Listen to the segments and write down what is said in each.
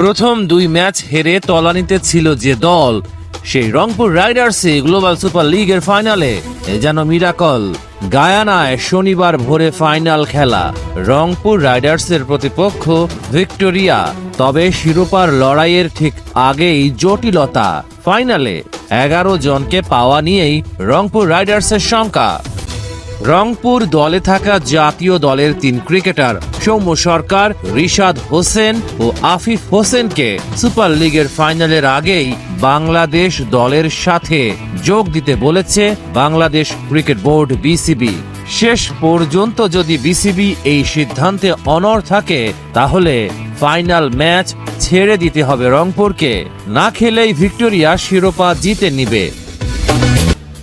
প্রথম দুই ম্যাচ হেরে তলানিতে ছিল যে দল, সেই রংপুর রাইডার্সে গ্লোবাল সুপার লিগের ফাইনালে। এ যেন মিরাকল, গায়ানায় শনিবার ভোরে ফাইনাল খেলা। রংপুর রাইডার্সের প্রতিপক্ষ ভিক্টোরিয়া, তবে শিরোপার লড়াইয়ের ঠিক আগেই জটিলতা। ফাইনালে এগারো জনকে পাওয়া নিয়েই রংপুর রাইডার্সের শঙ্কা। রংপুর দলে থাকা জাতীয় দলের তিন ক্রিকেটার সৌম্য সরকার, রিশাদ হোসেন ও আফিফ হোসেনকে সুপার লিগের ফাইনালের আগেই বাংলাদেশ দলের সাথে যোগ দিতে বলেছে বাংলাদেশ ক্রিকেট বোর্ড বিসিবি। শেষ পর্যন্ত যদি বিসিবি এই সিদ্ধান্তে অনড় থাকে, তাহলে ফাইনাল ম্যাচ ছেড়ে দিতে হবে রংপুরকে। না খেলেই ভিক্টোরিয়া শিরোপা জিতে নিবে।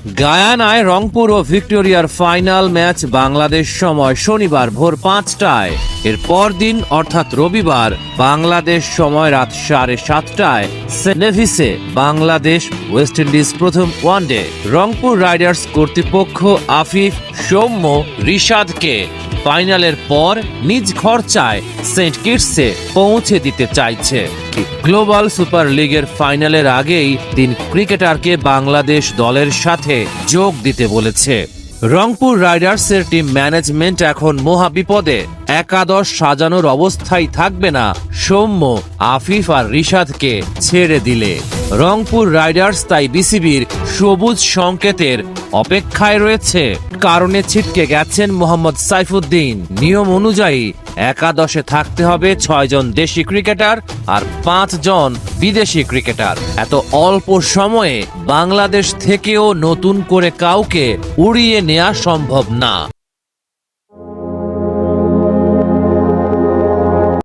গায়ানায় রংপুর ও ভিক্টোরিয়ার ফাইনাল ম্যাচ বাংলাদেশ সময় শনিবার ভোর পাঁচটায়। এর পরদিন, অর্থাৎ রবিবার, বাংলাদেশ সময় রাত সাড়ে সাতটায়। সেনেভিসে বাংলাদেশ, ওয়েস্ট ইন্ডিজ প্রথম ওয়ানডে। রংপুর রাইডার্স কর্তৃপক্ষ আফিফ, সৌম্য, রিশাদকে ফাইনালের পর নিজ খরচায় সেন্ট কিটসে পৌঁছে দিতে চাইছে। গ্লোবাল সুপার লিগের ফাইনালের আগেই তিন ক্রিকেটারকে বাংলাদেশ দলের সাথে যোগ দিতে বলেছে। রংপুর রাইডার্সের টিম ম্যানেজমেন্ট এখন মহা বিপদে একাদশ সাজানোর অবস্থায় থাকবে না। সৌম্য, আফিফ আর রিশাদকে ছেড়ে দিলে। রংপুর রাইডার্স তাই বিসিবির সবুজ সংকেতের অপেক্ষায় রয়েছে। কারণে ছিটকে গেছেন মোহাম্মদ সাইফুদ্দিন। নিয়ম অনুযায়ী একাদশে থাকতে হবে ছয়জন দেশি ক্রিকেটার আর পাঁচজন বিদেশি ক্রিকেটার। এত অল্প সময়ে বাংলাদেশ থেকেও নতুন করে কাউকে উড়িয়ে নেওয়া সম্ভব না।